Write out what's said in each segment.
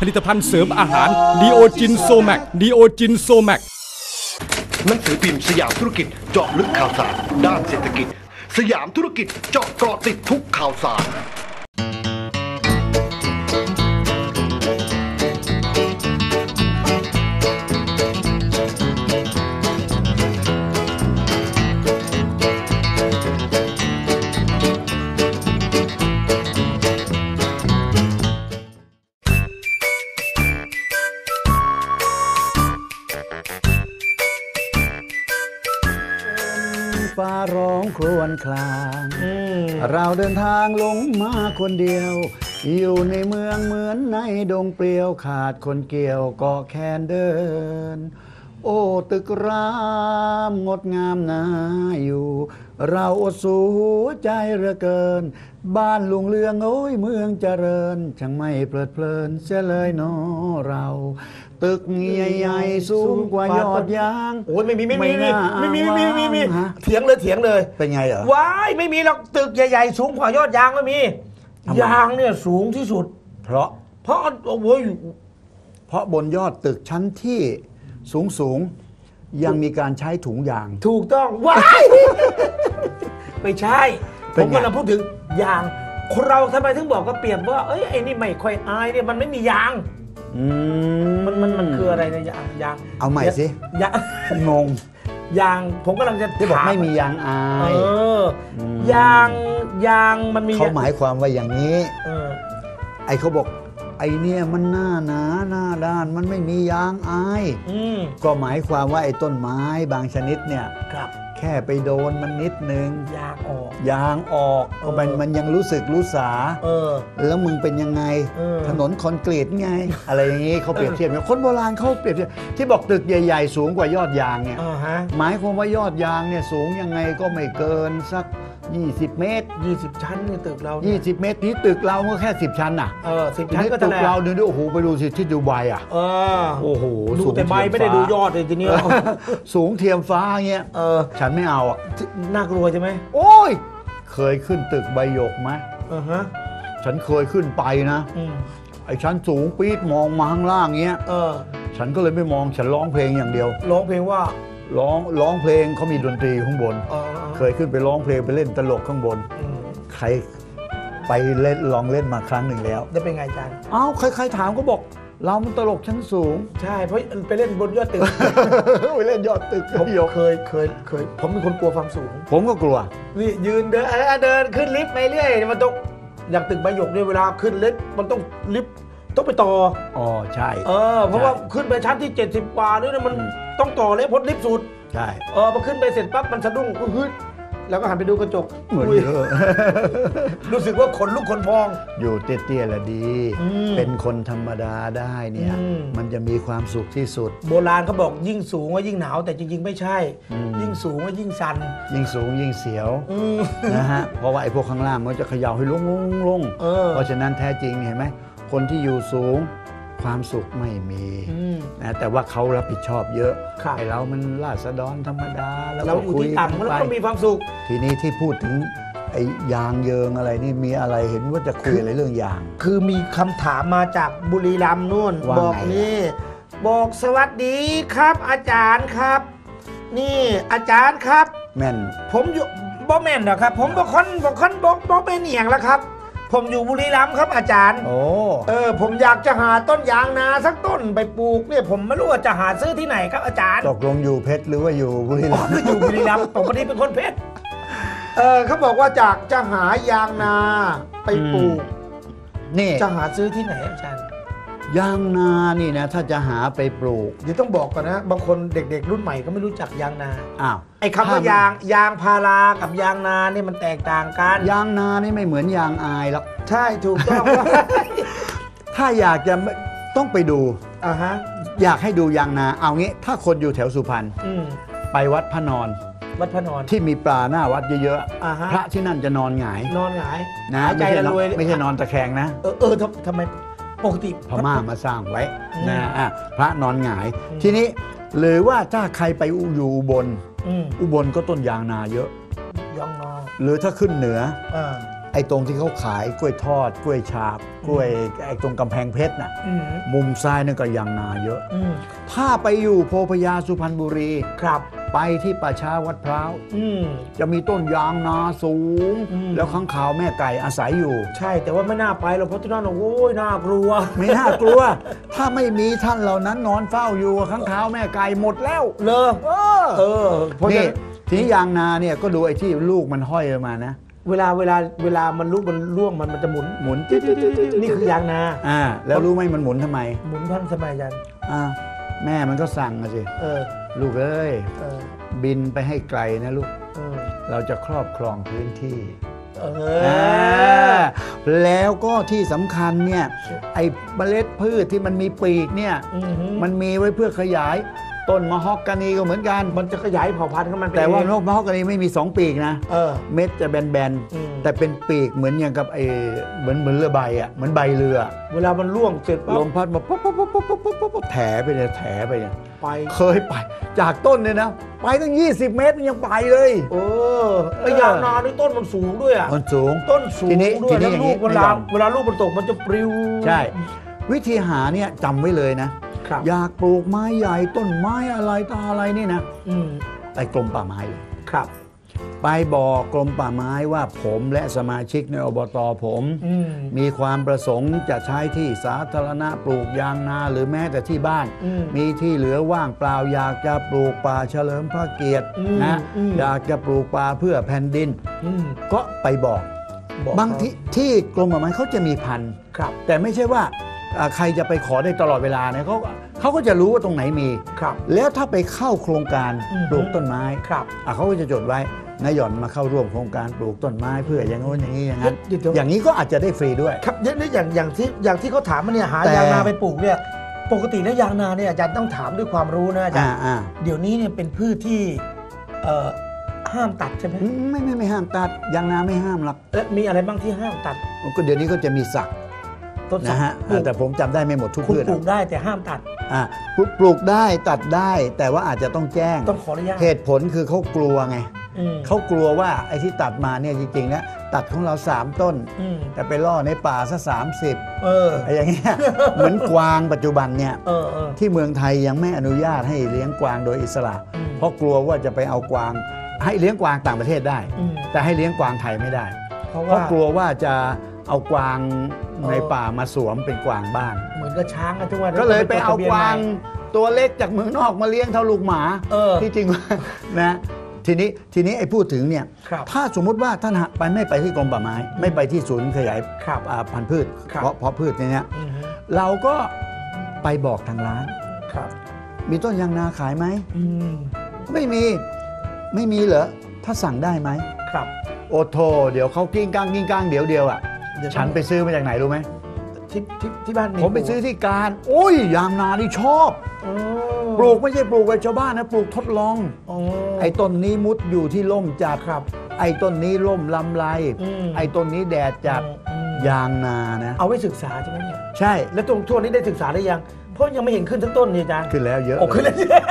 ผลิตภัณฑ์เสริมอาหารดีโอจินโซแมกดีโอจินโซแมกหนังสือพิมพ์สยามธุรกิจเจาะลึกข่าวสาร ด้านเศรษฐกิจ สยามธุรกิจเจาะเกาะติดทุกข่าวสาร วญคราง เราเดินทางลงมาคนเดียว อยู่ในเมืองเหมือนในดงเปลี่ยวขาดคนเกี่ยวก็แคนเดิน โอ้ตึกรามงดงามนาอยู่ เราอดสูหัวใจเหลือเกิน บ้านลุงเรืองโอ้ยเมืองเจริญช่างไม่เพลิดเพลินเสียเลยเนอเรา ตึกใหญ่ๆสูงกว่ายอดยางโอ้ยไม่มีไม่มีไม่น่ามีไม่มีไม่มีไม่มีฮะเถียงเลยเถียงเลยเป็นไงเหรอว้ายไม่มีหรอกตึกใหญ่ๆสูงกว่ายอดยางไม่มีทำไมยางเนี่ยสูงที่สุด เพราะเพราะโอ้ยเพราะบนยอดตึกชั้นที่ สูงสูงๆยังมีการใช้ถุงยาง ถูกต้อง ว้าย ไม่ใช่เป็ผนมไง กำลังพูดถึงยาง คนเราทำไมถึงบอกก็เปรียบว่า เอ้ยไอ้นี่ไม่ค่อยอายเนี่ยมันไม่มียาง อืมันมันมันคืออะไรเนี่ยยางยางเอาใหม่สิ ยางงงยางผมกำลังจะที่บอกถาไม่มียางอาเอยออยางยางมันมีเขาหมายความว่าอย่างนี้ เออไอ้เขาบอก ไอ้เนี่ยมันหน้าหนาหน้าด้านมันไม่มียางอาย อืมก็หมายความว่าไอ้ต้นไม้บางชนิดเนี่ย ครับแค่ไปโดนมันนิดนึง ยางออก ยางออกก็มันเออมันยังรู้สึกรู้สา เออ แล้วมึงเป็นยังไง เออถนนคอนกรีตไง อะไรอย่างนี้เขาเปรียบเทียบกันคนโบราณเขาเปรียบเทียบที่บอกตึกใหญ่ ๆ สูงกว่า ยอดยางเนี่ย อ่าฮะ หมายความว่ายอดยางเนี่ยสูงยังไงก็ไม่เกินสัก 20 เมตรยี่สิบชั้นเนี่ยตึกเราเนี่ย20 เมตรที่ตึกเราก็แค่ 10 ชั้นน่ะเออสิบทีชั้นนี้ก็ตึจะกแล้เราเนี่ยโอ้โหไปดูสิที่ดูไบอะ เออโอ้โหดูสูงแต่ใบเทียมไม่ได้ฟ้าดูยอดเลยทีเนี้ย สูงเทียมฟ้าเงี้ยเออ ฉันไม่เอาอะ น่ากลัวใช่ไหมโอ้ย เคยขึ้นตึกใบหยกไหมเออฮะฉันเคยขึ้นไปนะ อืมไอ้ฉันสูงปี๊ดมองมาข้างล่างเงี้ย เออฉันก็เลยไม่มองฉันร้องเพลงอย่างเดียว ร้องเพลงว่าร้องร้องเพลงเขามีดนตรีข้างบน เออ เคยขึ้นไปร้องเพลงไปเล่นตลกข้างบนอืมใครไปเล่นลองเล่นมาครั้งหนึ่งแล้ว ได้เป็นไงอาจารย์เอ้าใครๆถามก็บอก เรามันตลกชั้นสูง ใช่เพราะไปเล่นบนยอดตึก ไปเล่นยอดตึกผมยกเคยเคยเคย ผมเป็นคนกลัวความสูง ผมก็กลัว นี่ยืนเดินเออเดินขึ้นลิฟต์ไปเรื่อยมันต้องอย่างตึกใบหยกเนี่ยเวลาขึ้นลิฟต์มันต้องลิฟต์ต้องไปต่อ อ๋อใช่ เออเพราะว่าขึ้นไปชั้นที่ 70กว่านี่นะมันต้องต่อเลยพ้นลิฟต์สุด ใช่ เออพอขึ้นไปเสร็จปั๊บมันสะดุ้งอื้อฮึด แล้วก็หันไปดูกระจกเหมือนอุ้ยเยอะรู้สึกว่าขนลุกขนพอง อยู่เตี้ยๆละดีอืมเป็นคนธรรมดาได้เนี่ยอืมมันจะมีความสุขที่สุด โบราณเขาบอกยิ่งสูงว่ายิ่งหนาว แต่จริง ๆ ไม่ใช่อืมยิ่งสูงว่ายิ่งสัน ยิ่งสูงยิ่งเสียวอืมนะฮะเพราะว่าไอ้พวกข้างล่างมันจะเขย่าให้ลงลงลงเออเพราะฉะนั้นแท้จริงเห็นไหมคนที่อยู่สูง ความสุขไม่มีอืมนะแต่ว่าเขารับผิดชอบเยอะครับไอ้เรามันราษฎรธรรมดา แล้วเราก็อยู่คุยที่กันต่ำแล้วไปก็มีความสุข ทีนี้ที่พูดถึงไอ้ยางเยิงอะไรนี่มีอะไรเห็นว่าจะคุยอะไรเรื่องยาง คือมีคำถามมาจากบุรีรัมย์นู่นว่าบอกไงนี่บอกสวัสดีครับ อาจารย์ครับ นี่อาจารย์ครับ แม่น ผมอยู่บ่แม่นหรอกครับ ผมบอกคนบอกคนบอกบอกเป็นเอียงแล้วครับ ผมอยู่บุรีรัมย์ครับอาจารย์ โอ้ เออผมอยากจะหาต้นยางนาสักต้นไปปลูกเนี่ยผมไม่รู้ว่าจะหาซื้อที่ไหนครับอาจารย์ตกลงอยู่เพชรหรือว่าอยู่บุรีอ๋รัอมย์ก็อยู่บุรีรัมย์ผมพอดีเป็นคนเพชร เออเขาบอกว่าจากจะหายางนาไปปลูก นี่จะหาซื้อที่ไหนอาจารย์ ยางนานี่นะถ้าจะหาไปปลูก เดี๋ยวต้องบอกก่อนนะ บางคนเด็กๆ รุ่นใหม่ก็ไม่รู้จักยางนา อ้าวไอ้คำว่ายางยางพารากับยางนาเนี่ยมันแตกต่างกัน ยางนานี่ไม่เหมือนยางอายหรอกใช่ถูกต้อง ถ้าอยากจะต้องไปดู อ่าฮะอยากให้ดูยางนา เอางี้ ถ้าคนอยู่แถวสุพรรณอืมไปวัดพระนอนวัดพระนอนที่มีปลาหน้าวัดเยอะอ่าฮะๆพระที่นั่นจะนอนหงายนอนหงายนะหายใจไม่ใช่ละนอนรวยไม่ใช่นอนตะแคงนะ เออเออทำทำไม ปกติพม่ามาสร้างไว้อืมนะอะพระนอนหงายอืมทีนี้หรือว่าถ้าใครไปอยู่อุบลอืมอุบลก็ต้นยางนาเยอะ ยองนอหรือถ้าขึ้นเหนืออ่า ไอ้ตรงที่เขาขายกล้วยทอด กล้วยฉาบ กล้วยไอ้ตรงกำแพงเพชรน่ะอืมมุมซ้ายนั่นก็ยางนาเยอะ อืมถ้าไปอยู่โพพยาสุพรรณบุรี ครับไปที่ป่าช้าวัดพร้าว อืม จะมีต้นยางนาสูง อืม แล้วข้างขาวแม่ไก่อาศัยอยู่ ใช่แต่ว่าไม่น่าไปหรอกเพราะที่นั่นน่ะโอ้ยน่ากลัว ไม่น่ากลัว ถ้าไม่มีท่านเหล่านั้นนอนเฝ้าอยู่ข้างขาวแม่ไก่หมดแล้วเลอเออเออเพราะฉะนี่นั้น ทีนี้ยางนาเนี่ยก็ดูไอ้ที่ลูกมันห้อยออกมานะ เวลาเวลาเวลามันลุกมันร่วงมันมันจะหมุน หมุนนี่คือยางนา อ่า แล้วรู้ไหมมันหมุนทำไม หมุนท่านสมัยยันอ่า แม่มันก็สั่งอะสิ เออลูกเอ้ย เออบินไปให้ไกลนะลูก เออเราจะครอบครองพื้นที่เออ่าอแล้วก็ที่สำคัญเนี่ย ไอ้เมล็ดพืชที่มันมีปีกเนี่ย อือหือมันมีไว้เพื่อขยาย ต้นมะฮอกกานีก็เหมือนกันมันจะขยายเผ่าพันธุ์ของมันไปแต่ว่าเองนกมะฮอกกานีไม่มีสองปีกนะเออ เม็ดจะแบนอืม ๆแต่เป็นปีกเหมือนอย่างกับไอ้เหมือนเหมือนเรือใบอะเหมือนใบเรือเวลามันร่วงเสร็จปั๊ลบมพัดมาปุ๊บปุ๊บปุ๊บปุ๊บปุ๊บปุ๊บปุ๊บแถไปเนี่ยแถไปเนี่ยไป เคยไป จากต้นเนี่ยนะ ไปตั้ง 20 เมตรมันยังไปเลย เออไอ้ยางนานี่ต้นมันสูงด้วยอะมันสูง ต้นสูงทีนี้ด้วยทีนี้แล้วอย่างลูนี้กเวลาไม่ยอม เวลาลูกมันตกมันจะปลิว ใช่ วิธีหาเนี่ยจำไว้เลยนะ ครับอยากปลูกไม้ใหญ่ต้นไม้อะไรต่ออะไรนี่นะอืมไปกรมป่าไม้เลยครับ ไปบอกกรมป่าไม้ว่าผมและสมาชิกในอบตผม อืม มีความประสงค์จะใช้ที่สาธารณะปลูกยางนาหรือแม้แต่ที่บ้าน อืมมีที่เหลือว่างเปล่าอยากจะปลูกป่าเฉลิมพระเกียรติอืมนะอืม อยากจะปลูกป่าเพื่อแผ่นดิน อืม ก็ไปบอก บอกบางที่ที่กรมป่าไม้เขาจะมีพันธุ์ ครับ แต่ไม่ใช่ว่า อ่าใครจะไปขอได้ตลอดเวลาเนี่ยเขาเขาก็จะรู้ว่าตรงไหนมี ครับ แล้วถ้าไปเข้าโครงการอืมปลูกต้นไม้ครับ อะเขาก็จะจดไว้นายหย่อนมาเข้าร่วมโครงการปลูกต้นไม้เพื่ออย่างโน้นอย่างนี้อย่างนั้น เดี๋ยวเดี๋ยว อย่างนี้ก็อาจจะได้ฟรีด้วย ครับเนี่ยเนี่ยอย่างอย่างที่อย่างที่เขาถามมาเนี่ยหาแต่ ยางนาไปปลูกเนี่ยปกติแล้วยางนาเนี่ยอาจารย์ต้องถามด้วยความรู้นะอาจารอ่าย์อ่าเดี๋ยวนี้เนี่ยเป็นพืชที่เอ่อห้ามตัดใช่ไหมไม่ไม่ไม่ห้ามตัดยางนาไม่ห้ามหรอกและมีอะไรบ้างที่ห้ามตัด ก็เดี๋ยวนี้ก็จะมีสัก ต้นสันะกฮะปลูก แต่ผมจำได้ไม่หมดทุกคุณพืชปลูกได้แต่ห้ามตัด อ่าปลูกได้ตัดได้แต่ว่าอาจจะต้องแจ้ง ต้องขออนุญาตเหตุผลคือเขากลัวไงอืมเขากลัวว่าไอ้ที่ตัดมาเนี่ยจริงๆนะตัดของเรา3ต้น อืมแต่ไปล่อในป่าซะสามสิบเออไอ้อย่างเงี้ย เหมือนกวางปัจจุบันเนี่ย เออเออ ที่เมืองไทยยังไม่อนุญาตให้เลี้ยงกวางโดยอิสระ อืม เพราะกลัวว่าจะไปเอากวาง ให้เลี้ยงกวางต่างประเทศได้ อืมแต่ให้เลี้ยงกวางไทยไม่ได้ เพราะเพว่าราะกลัวว่าจะ เอากวางเออในป่ามาสวมเป็นกวางบ้านเหมือนกับช้างอะทุกวันก็เลยไปเอากวางจดทะเบียนใหม่ตัวเล็กจากเมืองนอกมาเลี้ยงเท่าลูกหมาเออที่จริงนะทีนี้ทีนี้ไอ้พูดถึงเนี่ยครับถ้าสมมุติว่าท่านหาไปไม่ไปที่กรมป่าไม้ ไม่ไปที่ศูนย์ขยายครับอ่าพันธุ์พืชครับเพราะเพราะพืชเนี่ยอืมเราก็ไปบอกทางร้านครับ มีต้นยางนาขายไหมอืมไม่มีไม่มีเหรอถ้าสั่งได้ไหมครับ โอโท เดี๋ยวเขากิ้งก้างกิ้งก้างเดี๋ยวเดียวอะเดี๋ยว ฉันไปซื้อมาจากไหนรู้ไหมที่ที่ที่บ้านผมไปซื้อที่การ โอ้ยยางนานี่ชอบอ๋อปลูกไม่ใช่ปลูกแบบชาวบ้านนะปลูกทดลองอ๋อไอ้ต้นนี้มุดอยู่ที่ร่มจัดครับ ไอ้ต้นนี้ร่มลำไรอืมไอ้ต้นนี้แดดจัดอืมยางนานะ เอาไว้ศึกษาใช่ไหมเนี่ยใช่ แล้วตรงช่วงนี้ได้ศึกษาได้ยัง เพราะยังไม่เห็นขึ้นทั้งต้นนี่อาจารย์ขึ้นแล้วเยอะโอ้ขึ้นเลเลยย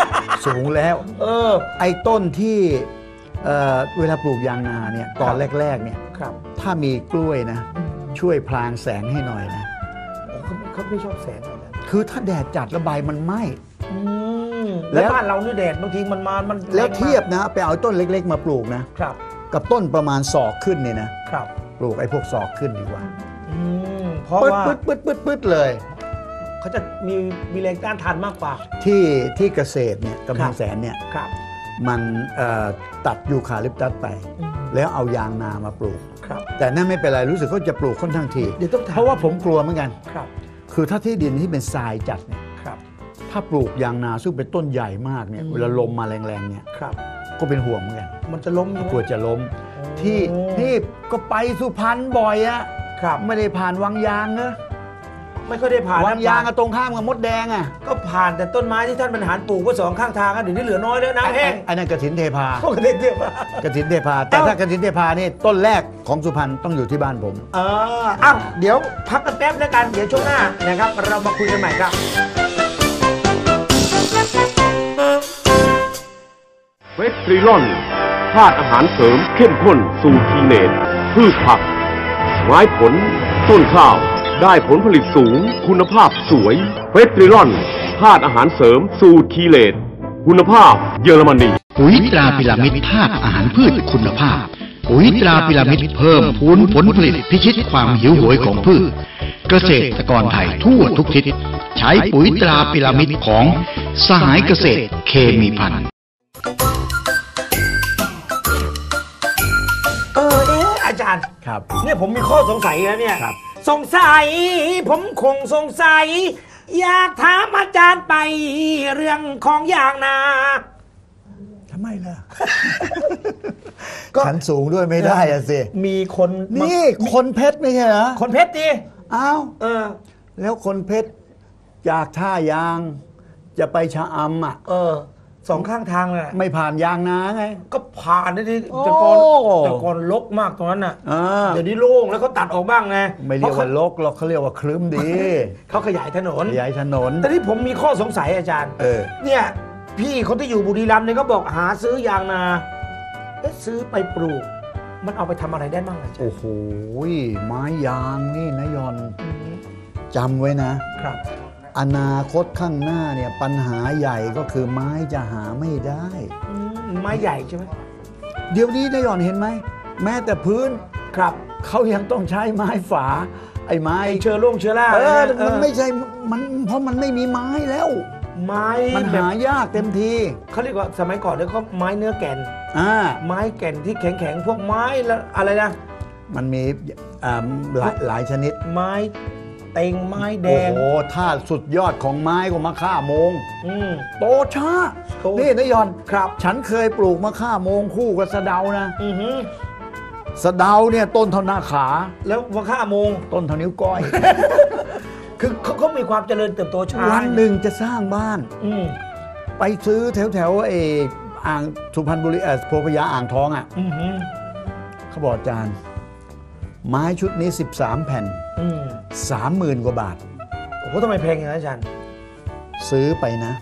สูงแล้ว เออ ไอ้ต้นที่เอ่อเวลาปลูกยางนาเนี่ยตอนครับแรกๆเนี่ยครับถ้ามีกล้วยนะอืม ช่วยพลางแสงให้หน่อยนะเขาเขาไม่ชอบแสงอะไรนะคือถ้าแดดจัดแล้วใบมันไหม้ อืมแล้แล้วว บ้านเรานี่แดดบางทีมันมา มันแล้วรงมากเทียบนะไปเอาต้นเล็ก ๆ มาปลูกนะ ครับ กับต้นประมาณศอกขึ้นเนี่ยนะครับ ปลูกไอ้พวกศอกขึ้นดีกว่าอืม เพราะปึ๊ดว่าปึ๊ดปึ๊ดปึ๊ดปึ๊ดเลย เขาจะมีมีแรงต้านทานมากกว่า ที่ที่เกษตรเนี่ยกำแพครังบ แสนเนี่ยครับมันเอ่อตัดยูคาลิปตัสไป อืม แล้วเอายางนามาปลูก ครับแต่นั่นไม่เป็นไรรู้สึกเขาจะปลูกค่อนข้างที เดี๋ยวต้องถามเพราะว่าผมกลัวเหมือนกัน ครับคือถ้าที่ดินที่เป็นทรายจัดเนี่ยครับ ถ้าปลูกยางนาซึ่งเป็นต้นใหญ่มากเนี่ยอืม เวลาลมมาแรงๆเนี่ยครับ ก็เป็นห่วงเหมือนกันมันจะล้มใช่ไหม กลัวจะล้มโอ้ที่นี่ก็ไปสุพรรณบ่อยอะครับ ไม่ได้ผ่านวังยางเนอะ ไม่ค่อยได้ผ่านวังนะยางอะตรงข้ามกับมดแดงอะก็ผ่านแต่ต้นไม้ที่ท่านบรรหารปลูกไว้สองข้างทางอะเดี๋ยวนี้เหลือน้อยแล้วน้ำแห้งไอ้นั่นกระถินเทพาพวกเด็กเดียวกระถินเทพา แต่เอ้าถ้ากระถินเทพานี่ต้นแรกของสุพรรณต้องอยู่ที่บ้านผม เอออ้าวเดี๋ยวพักกันแป๊บแล้วกันเดี๋ยวช่วงหน้านะครับเรามาคุยกันใหม่ครับเวสตรีลอนธาตุอาหารเสริมเข้มข้นสูตรทีเนตพืชผัก ไม้ผล ต้นข้าว ได้ผลผลิตสูง คุณภาพสวยเวสตรีลอนธาตุอาหารเสริม สูตรทีเลตคุณภาพเยอรมนีปุ๋ยตราพิรามิดธาตุอาหารพืชคุณภาพ ปุ๋ยตราพิรามิดเพิ่มพูนผลผลิตพิชิตความหิวโหยของพืช เกษตรกรไทยทั่วทุกทิศ ใช้ปุ๋ยตราพิรามิดของสหายเกษตรเคมีพันธุ์เออเอ๊ะอาจารย์ครับเนี่ยผมมีข้อสงสัยนะเนี่ยครับ สงสัย ผมคงสงสัย อยากถามอาจารย์ไปเรื่องของอย่างนา ทำไมล่ะขันสูงด้วยไม่ได้อะสิ มีคนมานี่คนเพชรไม่ใช่เหรอคนเพชรดิอ้าว เออ แล้วคนเพชรจากท่ายาง จะไปชะอำอะ เออ สองข้างทางเลยไม่ผ่านยางนาไง ก็ผ่านได้ดิโอ้แต่ก่อนแต่ก่อนลกมากตรงนั้นน่ะอ่าเดี๋ยวนี้โล่งแล้วเขาตัดออกบ้างไงไม่เรียกว่าพะลกหรอกเขาเรียกว่าครึ้มดีเขาขยายถนนขยายถนน แต่ที่ผมมีข้อสงสัยอาจารย์เออเนี่ยพี่คนที่อยู่บุรีรัมย์เนี่ยเขาบอกหาซื้อยางนาเอ๊ะซื้อไปปลูก มันเอาไปทำอะไรได้บ้างอาจารย์โอ้โหไม้ยางนี่นะยอนจำไว้นะครับ อนาคตข้างหน้าเนี่ยปัญหาใหญ่ก็คือไม้จะหาไม่ได้ อืมไม้ใหญ่ใช่ไหมเดี๋ยวนี้นายหยอนเห็นไหม แม้แต่พื้นครับเขายังต้องใช้ไม้ฝา ไอ้ไม้ไอเชื้อโรคเชื้อราเออนะมันไม่ใช่มันเพราะมันไม่มีไม้แล้ว ไม้มันแบบหายากเต็มทีเขาเรียกว่าสมัยก่อนเนี่ยเขาไม้เนื้อแก่น อ่าไม้แก่นที่แข็งๆพวกไม้ละอะไรนะมันมีอ่าหลายหลายชนิด ไม้เต็งไม้แดโอ้ง โหถ้าสุดยอดของไม้ก็มะค่าโมง อืม โตช้า โต นี่นายหยอนครับ ฉันเคยปลูกมะค่าโมงคู่กับสะเดานะ อือหือสะเดาเนี่ยต้นเท่าหน้าขา แล้วว่าค่าโมง ต้นเท่านิ้วก้อย คือเขาเขามีความเจริญเติบโตช้าวันหนึ่งจะสร้างบ้าน อืมไปซื้อแถวแถวๆเอออ่างสุพรรณบุรีเออโพพยาอ่างทองอะ อือหือเขาบอกอาจารย์ ไม้ชุดนี้ 13 แผ่น อืม30,000 กว่าบาท โอ้โหทำไมแพงอย่างนั้นอาจารย์ซื้อไปนะ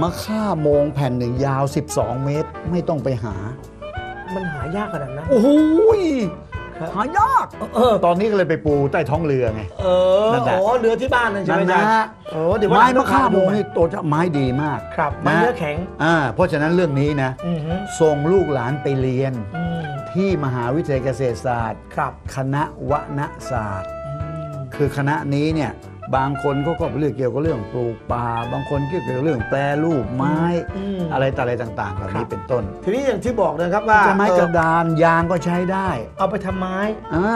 มะค่าโมงแผ่นหนึ่งยาว 12 เมตร ไม่ต้องไปหา มันหายากขนาดนั้นโอ้โหยครับ หายากเออตอนนี้ก็เลยไปปูใต้ท้องเรือไง เออนั่นแหละ อ๋อเรือที่บ้านนั่นใช่ไหมนั่นอาจารนะย์โอ้เดี๋ยววันไม้หลังมะค่าโมงต้อนี่โตจะไม้ดีมากครับไม้เนื้อแข็ง อ่าเพราะฉะนั้นเรื่องนี้นะอือหือส่งลูกหลานไปเรียน อืมที่มหาวิทยาลัยเกษตรศาสตร์ ครับคณะวนศาสตร์อืมคือคณะนี้เนี่ย บางคนเขาก็เรื่องเกี่ยวกับเรื่องปลูกป่า บางคนเกี่ยวกับเรื่องแปรรูปไม้อืม อะไรต่ออะไรต่างๆเหล่าครันี้บเป็นต้นทีนี้อย่างที่บอกนะครับว่าจะไม้กระเอดานยางก็ใช้ได้อเอาไปทำไม้อ่า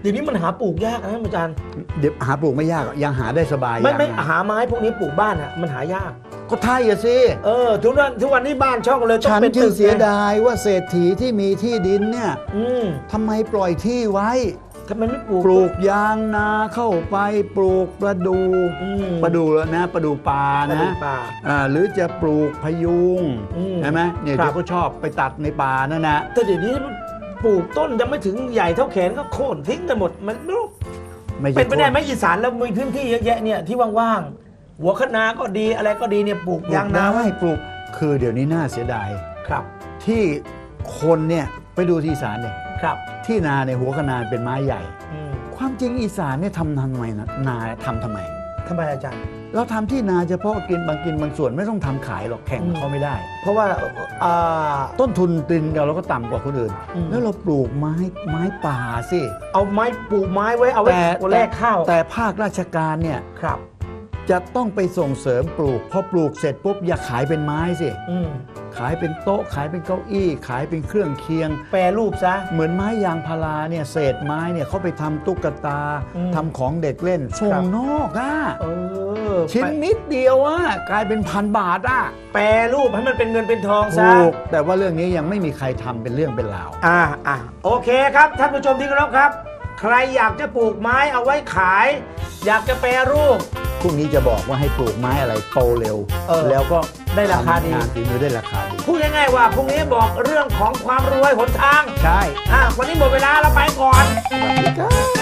เดี๋ยวนี้มันหาปลูกยากนะอาจารย์ เดี๋ยวหาปลูกไม่ยากหรอกยังหาได้สบายไม่ยางไม่นะหาไม้พวกนี้ปลูกบ้านอะมันหายาก ก็ไทยอะสิ เออทุกวันทุกวันนี้บ้านช่องเลยต้องฉันเป็นจึตึงกเสียไงดายว่าเศรษฐีที่มีที่ดินเนี่ยอืมทำไมปล่อยที่ไว้ ทำไมไม่ปลูก ปลูกยางนาเข้าไปปลูกประดูอืมประดูแล้วนะประดูป่าปลูนะกป่าอ่าหรือจะปลูกพยุงอืมใช่ไหมเนี่ยครับ ที่เขาชอบไปตัดในป่านั่นนะแต่เดี๋ยวนี้มันปลูกต้นยังไม่ถึงใหญ่เท่าแขนก็โค่นทิ้งกันหมดมันไม่รู้ไม่ใช่เป็นไปได้ไหมคอีสานแล้วมีพื้นที่เยอะแยะเนี่ยที่ว่างๆหัวคะนาก็ดีอะไรก็ดีเนี่ยปลูกปลูยากงนาได้ปลูกคือเดี๋ยวนี้น่าเสียดาย ครับที่คนเนี่ยไปดูที่อีสานเนี่ยครับ ที่นาในยหัวคะนาเป็นไม้ใหญ่อืมความจริงอีสานเนี่ยทำทำไมนะนาทำทำไม ทำไมอาจารย์ เราทำที่นาเฉพาะกินบางกินบางส่วนไม่ต้องทำขายหรอกแข่งกับอืมเขาไม่ได้ เพราะว่าอ่า ต้นทุนดินเราก็ต่ำกว่าคนอื่น อืม แล้วเราปลูกไม้ไม้ป่าสิเอาไม้ปลูกไม้ไว้เอาไว้แต่แลกข้าวแต่ภาคราชการเนี่ย ครับ จะต้องไปส่งเสริมปลูก พอปลูกเสร็จปุ๊บอย่าขายเป็นไม้สิ อืม ขายเป็นโต๊ะ ขายเป็นเก้าอี้ ขายเป็นเครื่องเคียง แปรรูปซะ เหมือนไม้ยางพาราเนี่ยเศษไม้เนี่ยเขาไปทำตุ๊กตาอืมทำของเด็กเล่นส่ครังบนอกอะเออชิ้นแปรนิดเดียวอะกลายเป็นพันบาทอะแปรรูปให้มันเป็นเงินเป็นทองซะ ถูกแต่ว่าเรื่องนี้ยังไม่มีใครทำเป็นเรื่องเป็นราว อ่าอ่าโอเคครับท่านผู้ชมที่เคารพครับ ใครอยากจะปลูกไม้เอาไว้ขาย อยากจะแปรรูป พรุ่งนี้จะบอกว่าให้ปลูกไม้อะไรโตเร็ว เออ แล้วก็ ได้ราคาดี ทำงนฝีมือได้ราคาดีพูดง่ายๆว่าพรุ่งนี้บอกเรื่องของความรวยหนทาง ใช่อะวันนี้หมดเวลาเราไปก่อน สวัสดีครับ